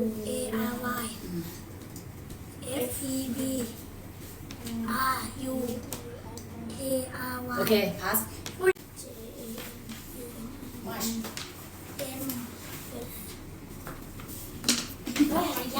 A R Y. F E B. R U. A R Y. Okay, pass. Watch.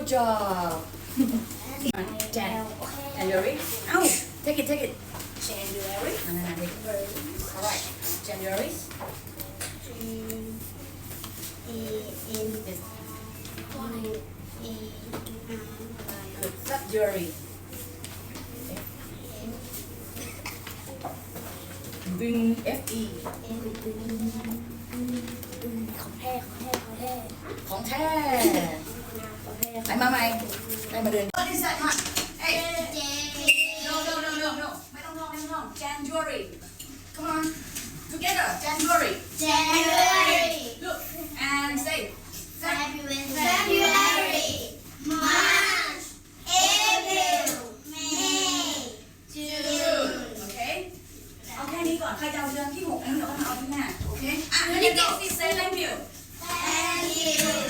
Good job. Ten. And. Ow! Take it, take it. January. your wrist. No. All right. January. your wrist. In, in, in. Good. Stop Này mama anh Này mà đừng Đi dậy mà Hey No no no no no Mày không không, không January Come on. Together. January January Look. And say. February. February March. April. May. June. Okay. Okay đi ก่อนใครจะเอาเดือนที่หกนั้นเดี๋ยวเอาเอาที่หน้า Okay อ่ะ Let me get this say thank you. Thank you.